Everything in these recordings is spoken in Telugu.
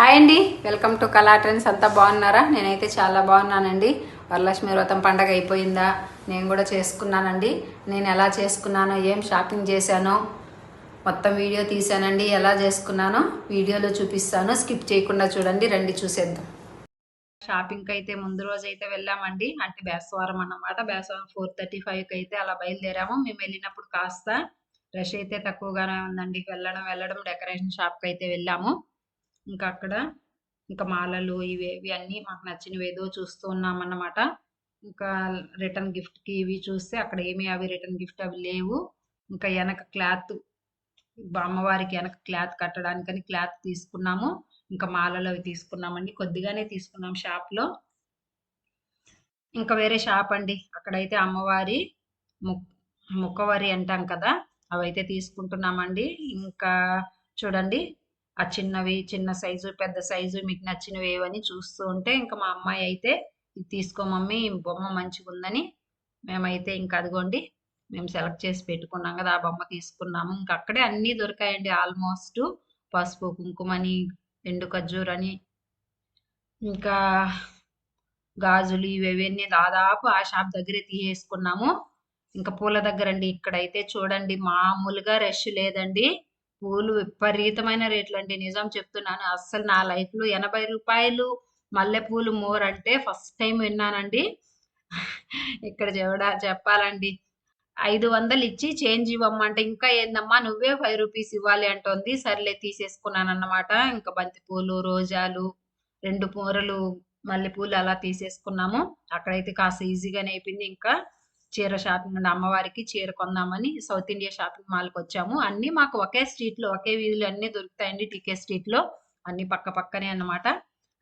హాయ్ అండి. Welcome to Kala trends. అంతా బాగున్నారా? నేనైతే చాలా బాగున్నానండి. వరలక్ష్మి వ్రతం పండగ అయిపోయిందా? నేను కూడా చేసుకున్నానండి. నేను ఎలా చేసుకున్నానో ఏం షాపింగ్ చేశానో మొత్తం వీడియో తీశానండి. ఎలా చేసుకున్నానో వీడియోలో చూపిస్తాను. స్కిప్ చేయకుండా చూడండి. రండి చూసేద్దాం. షాపింగ్కి అయితే ముందు రోజు అయితే వెళ్ళామండి. అంటే బేసవారం అన్నమాట. బేసవారం ఫోర్ థర్టీ ఫైవ్కి అయితే అలా బయలుదేరాము. మేము వెళ్ళినప్పుడు కాస్త రష్ అయితే తక్కువగానే ఉందండి. వెళ్ళడం వెళ్ళడం డెకరేషన్ షాప్కి అయితే వెళ్ళాము. ఇంకా అక్కడ ఇంకా మాలలు ఇవి ఇవి అన్నీ మాకు నచ్చినవి ఏదో చూస్తూ ఉన్నామన్నమాట. ఇంకా రిటర్న్ గిఫ్ట్కి ఇవి చూస్తే అక్కడ ఏమీ అవి రిటర్న్ గిఫ్ట్ అవి లేవు. ఇంకా వెనక క్లాత్ అమ్మవారికి వెనక క్లాత్ కట్టడానికని క్లాత్ తీసుకున్నాము. ఇంకా మాలలు అవి తీసుకున్నామండి. కొద్దిగానే తీసుకున్నాం షాప్లో. ఇంకా వేరే షాప్ అండి. అక్కడైతే అమ్మవారి ముక్ ముక్కవరి అంటాం కదా అవైతే తీసుకుంటున్నామండి. ఇంకా చూడండి ఆ చిన్నవి చిన్న సైజు పెద్ద సైజు మీకు నచ్చినవి ఏవని చూస్తూ ఉంటే ఇంకా మా అమ్మాయి అయితే ఇది తీసుకో మమ్మీ బొమ్మ మంచిగా ఉందని మేమైతే ఇంకా అదిగోండి మేము సెలెక్ట్ చేసి పెట్టుకున్నాం కదా ఆ బొమ్మ తీసుకున్నాము. ఇంకా అక్కడే అన్నీ దొరికాయండి ఆల్మోస్ట్. పసుపు కుంకుమని ఎండు ఖర్జూరని ఇంకా గాజులు ఇవన్నీ దాదాపు ఆ షాప్ దగ్గరే తీసేసుకున్నాము. ఇంకా పూల దగ్గర అండి ఇక్కడైతే చూడండి మామూలుగా రష్ లేదండి. పూలు విపరీతమైన రేట్లు అండి. నిజం చెప్తున్నాను. అస్సలు నా లైఫ్లో ఎనభై రూపాయలు మల్లెపూలు మోర్ అంటే ఫస్ట్ టైం విన్నానండి. ఇక్కడ చెవడా చెప్పాలండి. ఐదు వందలు ఇచ్చి చేంజ్ ఇవ్వమంటే ఇంకా ఏందమ్మా నువ్వే ఫైవ్ రూపీస్ ఇవ్వాలి అంటోంది. సర్లే తీసేసుకున్నాను అన్నమాట ఇంకా బంతిపూలు రోజాలు రెండు పూరలు మల్లెపూలు అలా తీసేసుకున్నాము. అక్కడైతే కాస్త ఈజీగానే అయిపోయింది ఇంకా. చీర షాపింగ్ అండ్ అమ్మవారికి చీర కొందామని సౌత్ ఇండియా షాపింగ్ మాల్కి వచ్చాము. అన్ని మాకు ఒకే స్ట్రీట్లో ఒకే వీధులు అన్ని దొరుకుతాయండి టీకే స్ట్రీట్లో అన్ని పక్క పక్కనే అన్నమాట.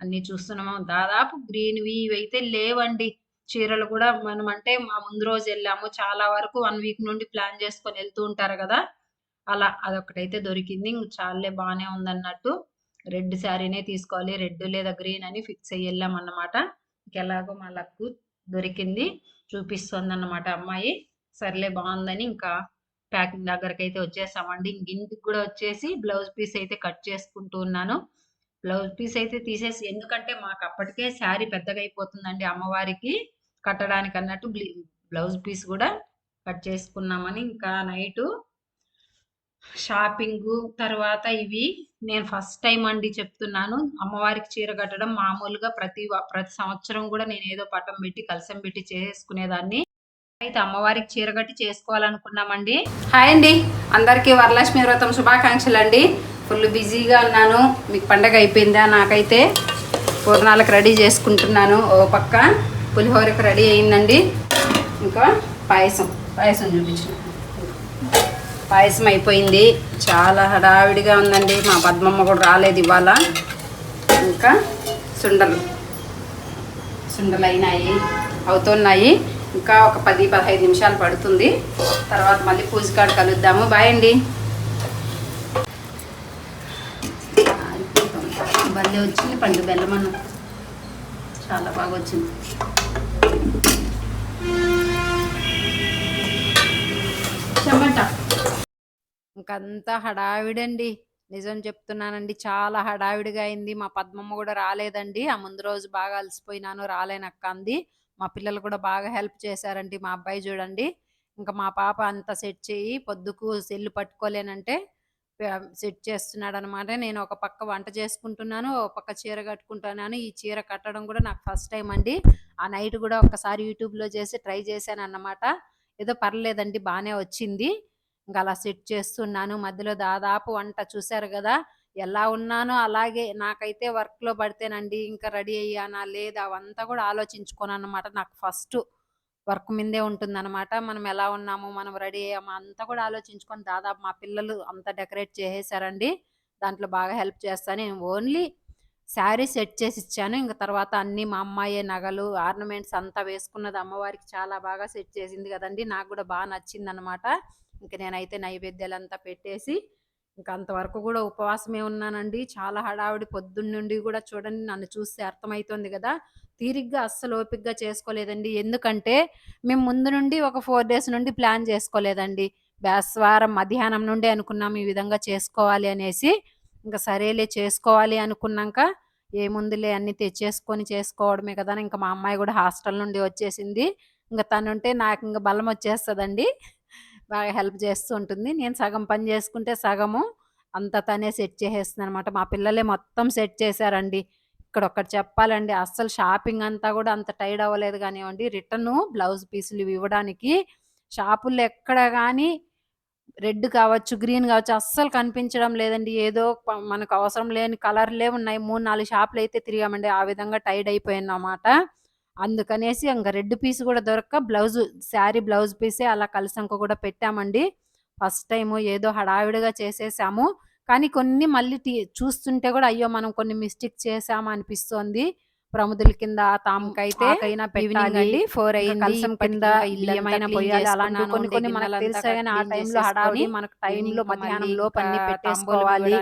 అన్ని చూస్తున్నాము. దాదాపు గ్రీన్వి ఇవి అయితే లేవండి. చీరలు కూడా మనం అంటే మా ముందు రోజు వెళ్ళాము. చాలా వరకు వన్ వీక్ నుండి ప్లాన్ చేసుకొని వెళ్తూ ఉంటారు కదా. అలా అదొకటైతే దొరికింది. ఇంక చాలే బాగానే ఉందన్నట్టు. రెడ్ శారీనే తీసుకోవాలి. రెడ్ లేదా గ్రీన్ అని ఫిక్స్ అయ్యి వెళ్ళాం అన్నమాట ఇంకెలాగో మా లక్కు దొరికింది. చూపిస్తుంది అన్నమాట అమ్మాయి. సర్లే బాగుందని ఇంకా ప్యాకింగ్ దగ్గరకు అయితే వచ్చేసామండి ఇంటికి కూడా వచ్చేసి బ్లౌజ్ పీస్ అయితే కట్ చేసుకుంటూ ఉన్నాను. బ్లౌజ్ పీస్ అయితే తీసేసి ఎందుకంటే మాకు అప్పటికే శారీ పెద్దగా అయిపోతుందండి అమ్మవారికి కట్టడానికి అన్నట్టు బ్లౌజ్ పీస్ కూడా కట్ చేసుకున్నామని ఇంకా నైటు షాపింగ్ తర్వాత ఇవి నేను ఫస్ట్ టైం అండి చెప్తున్నాను. అమ్మవారికి చీర కట్టడం మామూలుగా ప్రతి ప్రతి సంవత్సరం కూడా నేను ఏదో పటం పెట్టి కలసం పెట్టి చేసుకునేదాన్ని. అయితే అమ్మవారికి చీర కట్టి చేసుకోవాలనుకున్నామండి. హాయ్ అండి. అందరికీ వరలక్ష్మి వ్రతం శుభాకాంక్షలు అండి ఫుల్ బిజీగా ఉన్నాను. మీకు పండగ అయిపోయిందా నాకైతే? పూర్ణాలకు రెడీ చేసుకుంటున్నాను. ఓ పక్క పులిహోరకు రెడీ అయిందండి. ఇంకా పాయసం పాయసం చూపించిన పాయసం అయిపోయింది. చాలా హడావిడిగా ఉందండి. మా పద్మమ్మ కూడా రాలేదు ఇవాళ. ఇంకా సుండలు. సుండలు అయినాయి అవుతున్నాయి. ఇంకా ఒక పది పదహైదు నిమిషాలు పడుతుంది. తర్వాత మళ్ళీ పూజ కాడ కలుద్దాము. బాయ్ అండి. భలే వచ్చింది పండు బెల్లమన్న చాలా బాగా వచ్చింది. చెమట. ఇంకంతా హడావిడండి. నిజం చెప్తున్నానండి చాలా హడావిడిగా అయింది మా పద్మమ్మ కూడా రాలేదండి. ఆ ముందు రోజు బాగా అలసిపోయినాను రాలేనక్క అంది మా పిల్లలు కూడా బాగా హెల్ప్ చేశారండి మా అబ్బాయి చూడండి. ఇంకా మా పాప అంతా సెట్ చేయి పొద్దుకు సెల్లు పట్టుకోలేనంటే సెట్ చేస్తున్నాడు అనమాట నేను ఒక పక్క వంట చేసుకుంటున్నాను ఒక పక్క చీర కట్టుకుంటున్నాను. ఈ చీర కట్టడం కూడా నాకు ఫస్ట్ టైం అండి. ఆ నైట్ కూడా ఒకసారి యూట్యూబ్లో చేసి ట్రై చేశాను అన్నమాట ఏదో పర్లేదండి బాగానే వచ్చింది. ఇంకా అలా సెట్ చేస్తున్నాను. మధ్యలో దాదాపు వంట చూశారు కదా ఎలా ఉన్నానో అలాగే నాకైతే వర్క్లో పడితేనండి ఇంకా రెడీ అయ్యానా లేదా అవంతా కూడా ఆలోచించుకోను అనమాట నాకు ఫస్ట్ వర్క్ మీదే ఉంటుందన్నమాట. మనం ఎలా ఉన్నాము మనం రెడీ అయ్యాము అంతా కూడా ఆలోచించుకొని దాదాపు మా పిల్లలు అంతా డెకరేట్ చేసేసారండి. దాంట్లో బాగా హెల్ప్ చేస్తాను. నేను ఓన్లీ శారీ సెట్ చేసి ఇచ్చాను. ఇంకా తర్వాత అన్ని మా అమ్మాయి నగలు ఆర్నమెంట్స్ అంతా వేసుకున్నది అమ్మవారికి చాలా బాగా సెట్ చేసింది కదండి. నాకు కూడా బాగా నచ్చింది అనమాట ఇంక నేనైతే నైవేద్యాలంతా పెట్టేసి ఇంకా అంతవరకు కూడా ఉపవాసమే ఉన్నానండి. చాలా హడావిడి పొద్దున్న నుండి కూడా చూడండి నన్ను చూస్తే అర్థమవుతుంది కదా. తీరిగ్గా అస్సలు ఓపిగ్గా చేసుకోలేదండి. ఎందుకంటే మేము ముందు నుండి ఒక ఫోర్ డేస్ నుండి ప్లాన్ చేసుకోలేదండి. బేస్వారం మధ్యాహ్నం నుండి అనుకున్నాం ఈ విధంగా చేసుకోవాలి అనేసి. ఇంకా సరేలే చేసుకోవాలి అనుకున్నాక ఏముందిలే అన్ని తెచ్చేసుకొని చేసుకోవడమే కదా అని ఇంకా మా అమ్మాయి కూడా హాస్టల్ నుండి వచ్చేసింది. ఇంకా తనుంటే నాకు ఇంకా బలం వచ్చేస్తుందండి. బాగా హెల్ప్ చేస్తూ ఉంటుంది. నేను సగం పని చేసుకుంటే సగము అంత తనే సెట్ చేసేస్తుంది అనమాట మా పిల్లలే మొత్తం సెట్ చేశారండి. ఇక్కడ ఒకటి చెప్పాలండి అస్సలు షాపింగ్ అంతా కూడా అంత టైడ్ అవ్వలేదు కానివ్వండి. రిటర్న్ బ్లౌజ్ పీసులు ఇవి ఇవ్వడానికి షాపుల్లో ఎక్కడ కానీ రెడ్ కావచ్చు గ్రీన్ కావచ్చు అస్సలు కనిపించడం లేదండి. ఏదో ప- మనకు అవసరం లేని కలర్లే ఉన్నాయి. మూడు నాలుగు షాపులు అయితే తిరిగామండి. ఆ విధంగా టైడ్ అయిపోయింది అన్నమాట అందుకనేసి ఇంకా రెడ్ పీస్ కూడా దొరక్క. బ్లౌజ్ శారీ బ్లౌజ్ పీసే అలా కలిసంక కూడా పెట్టామండి. ఫస్ట్ టైం ఏదో హడావిడిగా చేసేసాము. కానీ కొన్ని మళ్ళీ చూస్తుంటే కూడా అయ్యో మనం కొన్ని మిస్టేక్ చేసామా అనిపిస్తోంది ప్రముదుల కింద తాముకైతే ఆకైనా ఈవినింగ్ పెట్టాలి. అండి ఫోర్ అయింది కలసం కింద పొయ్యాలి అలాంటివి చేసుకున్నాను, కొన్ని కొన్ని మనకు తెలుసు కానీ ఆ టైంలో హడావిడి మనకు టైంలో మధ్యాహ్నం అన్ని ఇంకా పెట్టేసుకోవాలి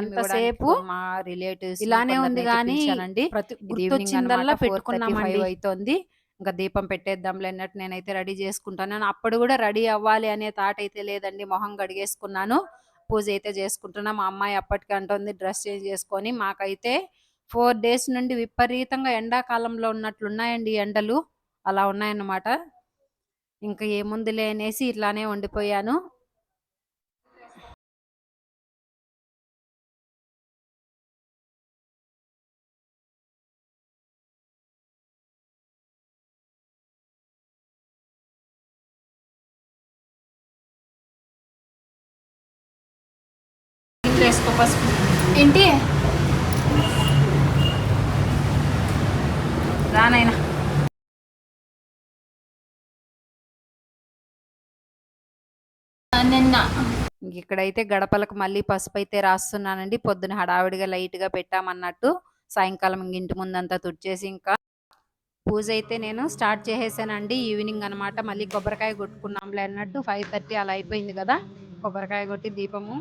ఎంతసేపు మా రిలేటివ్స్ ఇలానే ఉంది కానీ ప్రతి గుర్తొచ్చిందల్లా పెట్టుకున్నామండి. అవుతోంది ఇంకా దీపం పెట్టేద్దాంలే అన్నట్టు నేనైతే రెడీ చేసుకుంటాను. అప్పుడు కూడా రెడీ అవ్వాలి అనే థాట్ అయితే లేదండి. మొహం కడిగేసుకున్నాను. పూజ అయితే చేసుకుంటున్నా. మా అమ్మాయి అప్పటికి అంటుంది డ్రెస్ చేంజ్ చేసుకొని మాకైతే ఫోర్ డేస్ నుండి విపరీతంగా ఎండాకాలంలో ఉన్నట్లున్నాయండి ఎండలు. అలా ఉన్నాయన్నమాట. ఇంకా ఏముందిలే అనేసి ఇట్లానే వండిపోయాను నిన్న. ఇక్కడైతే గడపలకు మళ్ళీ పసుపు అయితే రాస్తున్నానండి. పొద్దున హడావిడిగా లైట్గా పెట్టామన్నట్టు. సాయంకాలం ఇంటి ముందంతా తుడిచేసి ఇంకా పూజ అయితే నేను స్టార్ట్ చేసేసానండి. ఈవినింగ్ అన్నమాట. మళ్ళీ కొబ్బరికాయ కొట్టుకున్నాంలే అన్నట్టు ఫైవ్ థర్టీ అలా అయిపోయింది కదా. కొబ్బరికాయ కొట్టి దీపము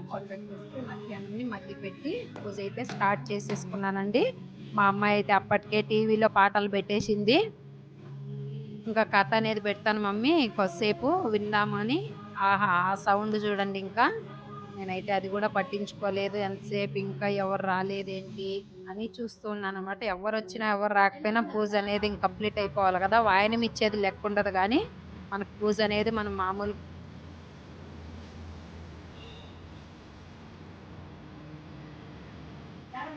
మధ్యాహ్నం మళ్ళీ పెట్టి పూజ అయితే స్టార్ట్ చేసేసుకున్నానండి. మా అమ్మాయి అయితే అప్పటికే టీవీలో పాటలు పెట్టేసింది. ఇంకా కథ అనేది పెడతాను మమ్మీ. కొద్దిసేపు విందామని ఆహా ఆ సౌండ్ చూడండి ఇంకా. నేనైతే అది కూడా పట్టించుకోలేదు. ఎంతసేపు ఇంకా ఎవరు రాలేదేంటి అని చూస్తూ ఉన్నాను అనమాట ఎవరు వచ్చినా ఎవరు రాకపోయినా పూజ అనేది కంప్లీట్ అయిపోవాలి కదా. వాయనం ఇచ్చేది లెక్క ఉండదు కానీ మనకు పూజ అనేది మనం మామూలు ఇద్దరం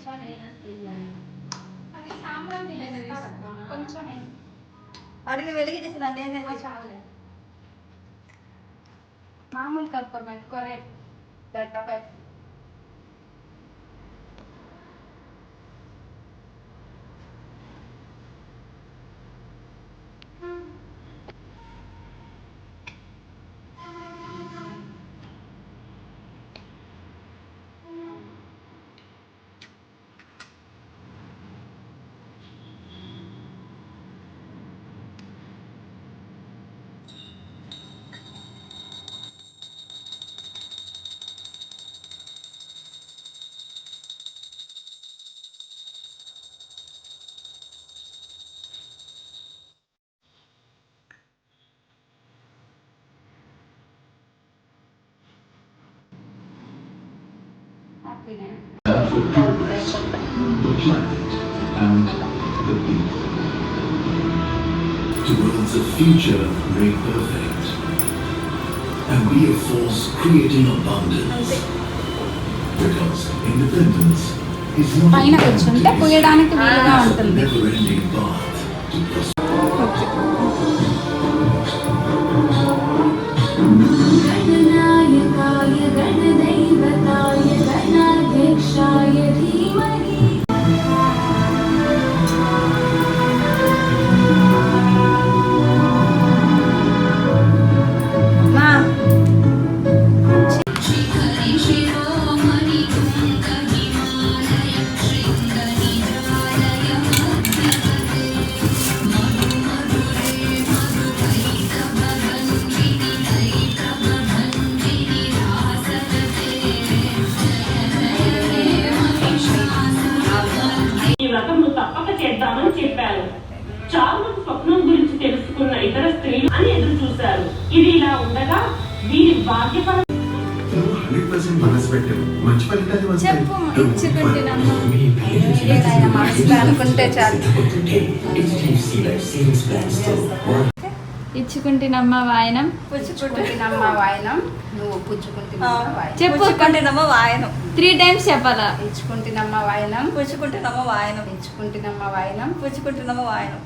వెళ్ళి అది సాంబ్రాణి కొంచెం అడిగి వెలిగించిన నేనే మామూలు కర్పూరం ఎక్కువరే have the progress, the planet, and the people. Towards a future made perfect. And be a force creating abundance. Because independence is not పైన కూర్చుంటే పోయడానికి వీలుగా a ఉంటుంది చూశారు. ఇది ఇలా ఉండగా వీరి భాగ్యపర నువ్వు హండ్రెడ్ పర్సెంట్ మనసు పెట్టావు. మంచి ఫలితాలు వస్తాయి. చెప్పు, మనసులో అనుకుంటే చాలు. ఇచ్చుకుంటున్నమ్మ వాయనం. పుచ్చుకుంటున్నమ్మ వాయనం. నువ్వు పుచ్చుకుంటున్నమ్మ వాయనం. త్రీ టైమ్స్ చెప్పాలా? ఇచ్చుకుంటున్నమ్మ వాయనం. పుచ్చుకుంటున్నమ్మ వాయనం. ఇచ్చుకుంటున్నమ్మ వాయనం. పుచ్చుకుంటున్నమ్మ వాయనం.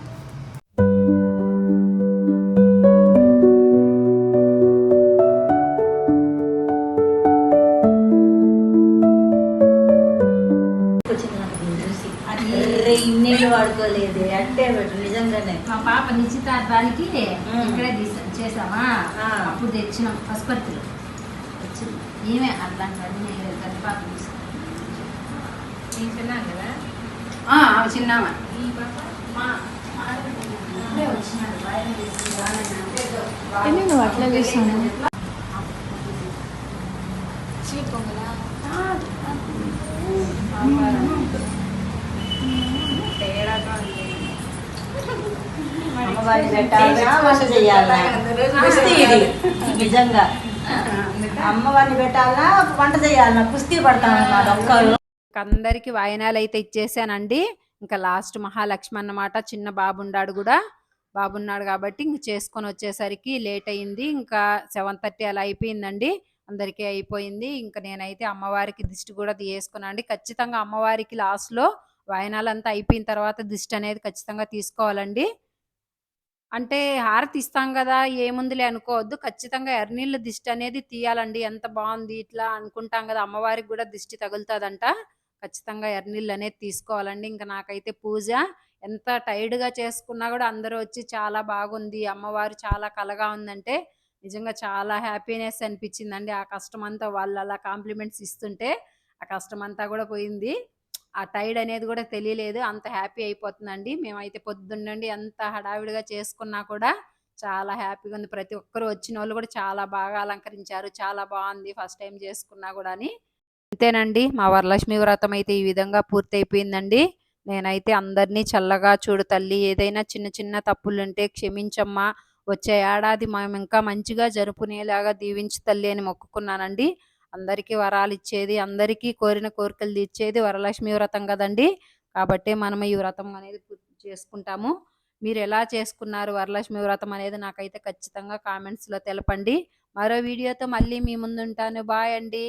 పాప నిశ్చితార్థానికి. ఇక్కడే తీసా చేసామా. అప్పుడు తెచ్చినాం పసుపత్తులు తెచ్చింది ఏమే అట్లాంటివన్నీ పాప తీసుకున్నాం కదా? చిన్నామ. పాప? మా అమ్మవారిని పెట్టాలా చేయాలా? కుస్తీ ఇది నిజంగా. అమ్మవారిని పెట్టాలా వంట కుస్తీ ఒక్కరు. అందరికి వాయనాలు అయితే ఇచ్చేసానండి. ఇంకా లాస్ట్ మహాలక్ష్మి అన్నమాట చిన్న బాబున్నాడు కూడా. బాబున్నాడు కాబట్టి ఇంక చేసుకొని వచ్చేసరికి లేట్ అయింది. ఇంకా సెవెన్ థర్టీ అలా అయిపోయిందండి. అందరికీ అయిపోయింది. ఇంకా నేనైతే అమ్మవారికి దిష్టి కూడా తీసుకున్నాండి అండి ఖచ్చితంగా అమ్మవారికి లాస్ట్లో వాయనాలంతా అయిపోయిన తర్వాత దిష్టి అనేది ఖచ్చితంగా తీసుకోవాలండి. అంటే హారతి ఇస్తాం కదా ఏముందిలే అనుకోవద్దు. ఖచ్చితంగా ఎర్నీళ్ళ దిష్టి అనేది తీయాలండి. ఎంత బాగుంది ఇట్లా అనుకుంటాం కదా అమ్మవారికి కూడా దిష్టి తగులుతుందంట. ఖచ్చితంగా ఎర్నీళ్ళు అనేది తీసుకోవాలండి. ఇంకా నాకైతే పూజ. ఎంత టైర్డ్గా చేసుకున్నా కూడా అందరూ వచ్చి చాలా బాగుంది అమ్మవారు చాలా కలగా ఉందంటే నిజంగా చాలా హ్యాపీనెస్ అనిపించిందండి. ఆ కష్టం అంతా వాళ్ళు అలా కాంప్లిమెంట్స్ ఇస్తుంటే ఆ కష్టం అంతా కూడా పోయింది. ఆ టైడ్ అనేది కూడా తెలియలేదు. అంత హ్యాపీ అయిపోతుందండి. మేమైతే పొద్దున్నండి ఎంత హడావిడిగా చేసుకున్నా కూడా చాలా హ్యాపీగా ఉంది. ప్రతి ఒక్కరు వచ్చిన వాళ్ళు కూడా చాలా బాగా అలంకరించారు. చాలా బాగుంది ఫస్ట్ టైం చేసుకున్నా కూడా అని అంతేనండి. మా వరలక్ష్మి వ్రతం అయితే ఈ విధంగా పూర్తయిపోయిందండి. నేనైతే అందరినీ చల్లగా చూడు తల్లి ఏదైనా చిన్న చిన్న తప్పులు ఉంటే క్షమించమ్మా. వచ్చే ఏడాది మేము ఇంకా మంచిగా జరుపుకునేలాగా దీవించు తల్లి అని మొక్కుకున్నానండి. అందరికీ వరాలు ఇచ్చేది అందరికీ కోరిన కోరికలు తీర్చేది వరలక్ష్మి వ్రతం కదండి. కాబట్టి మనం ఈ వ్రతం అనేది చేసుకుంటాము. మీరు ఎలా చేసుకున్నారు వరలక్ష్మి వ్రతం అనేది నాకైతే ఖచ్చితంగా కామెంట్స్లో తెలపండి. మరో వీడియోతో మళ్ళీ మీ ముందు ఉంటాను బాయ్ అండి.